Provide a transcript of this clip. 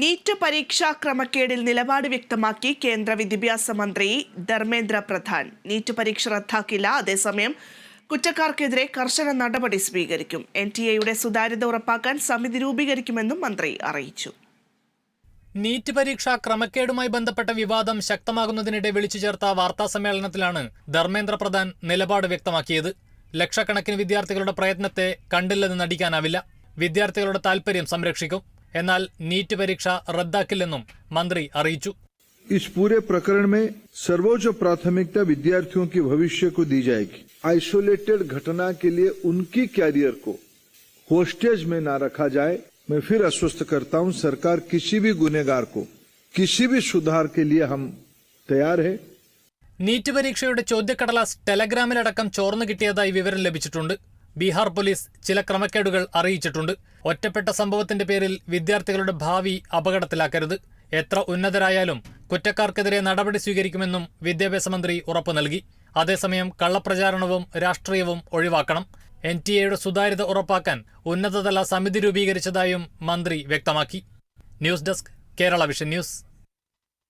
NEET പരീക്ഷാ ക്രമക്കേടിൽ നിലപാട് വ്യക്തമാക്കി കേന്ദ്ര വിദ്യാഭ്യാസ മന്ത്രി ധർമ്മേന്ദ്ര പ്രധാൻ. നീറ്റ് പരീക്ഷ റദ്ദാക്കില്ല. അതേസമയം കുറ്റക്കാർക്കെതിരെ കർശന നടപടി സ്വീകരിക്കും. എൻ ടി എയുടെ സുതാര്യത ഉറപ്പാക്കാൻ സമിതി രൂപീകരിക്കുമെന്നും മന്ത്രി അറിയിച്ചു. നീറ്റ് പരീക്ഷ ക്രമക്കേടുമായി ബന്ധപ്പെട്ട വിവാദം ശക്തമാകുന്നതിനിടെ വിളിച്ചു ചേർത്ത വാർത്താസമ്മേളനത്തിലാണ് ധർമ്മേന്ദ്ര പ്രധാൻ നിലപാട് വ്യക്തമാക്കിയത്. ലക്ഷക്കണക്കിന് വിദ്യാർത്ഥികളുടെ പ്രയത്നത്തെ കണ്ടില്ലെന്ന് നടിക്കാനാവില്ല. വിദ്യാർത്ഥികളുടെ താൽപര്യം സംരക്ഷിക്കും. എന്നാൽ നീറ്റ് പരീക്ഷ റദ്ദാക്കില്ലെന്നും മന്ത്രി അറിയിച്ചു इस पूरे प्रकरण में सर्वोच्च प्राथमिकता विद्यार्थियों के भविष्य को दी जाएगी आइसोलेटेड घटना के लिए उनकी कैरियर को होस्टेज में ना रखा जाए मैं फिर आश्वस्त करता हूं सरकार किसी भी गुनेगार को किसी भी सुधार के लिए हम तैयार है നീറ്റ് പരീക്ഷയുടെ ചോദ്യക്കടലാസ് ടെലഗ്രാമിലടക്കം ചോർന്നു കിട്ടിയതായി വിവരം ലഭിച്ചിട്ടുണ്ട് ബീഹാർ പോലീസ് ചില ക്രമക്കേടുകൾ അറിയിച്ചിട്ടുണ്ട്. ഒറ്റപ്പെട്ട സംഭവത്തിന്റെ പേരിൽ വിദ്യാർത്ഥികളുടെ ഭാവി അപകടത്തിലാക്കരുത്. എത്ര ഉന്നതരായാലും കുറ്റക്കാർക്കെതിരെ നടപടി സ്വീകരിക്കുമെന്നും വിദ്യാഭ്യാസ മന്ത്രി ഉറപ്പു നൽകി. അതേസമയം കള്ളപ്രചാരണവും രാഷ്ട്രീയവും ഒഴിവാക്കണം. എൻ ടി എയുടെ സുതാര്യത ഉറപ്പാക്കാൻ ഉന്നതതല സമിതി രൂപീകരിച്ചതായും മന്ത്രി വ്യക്തമാക്കി. News desk Kerala vision news.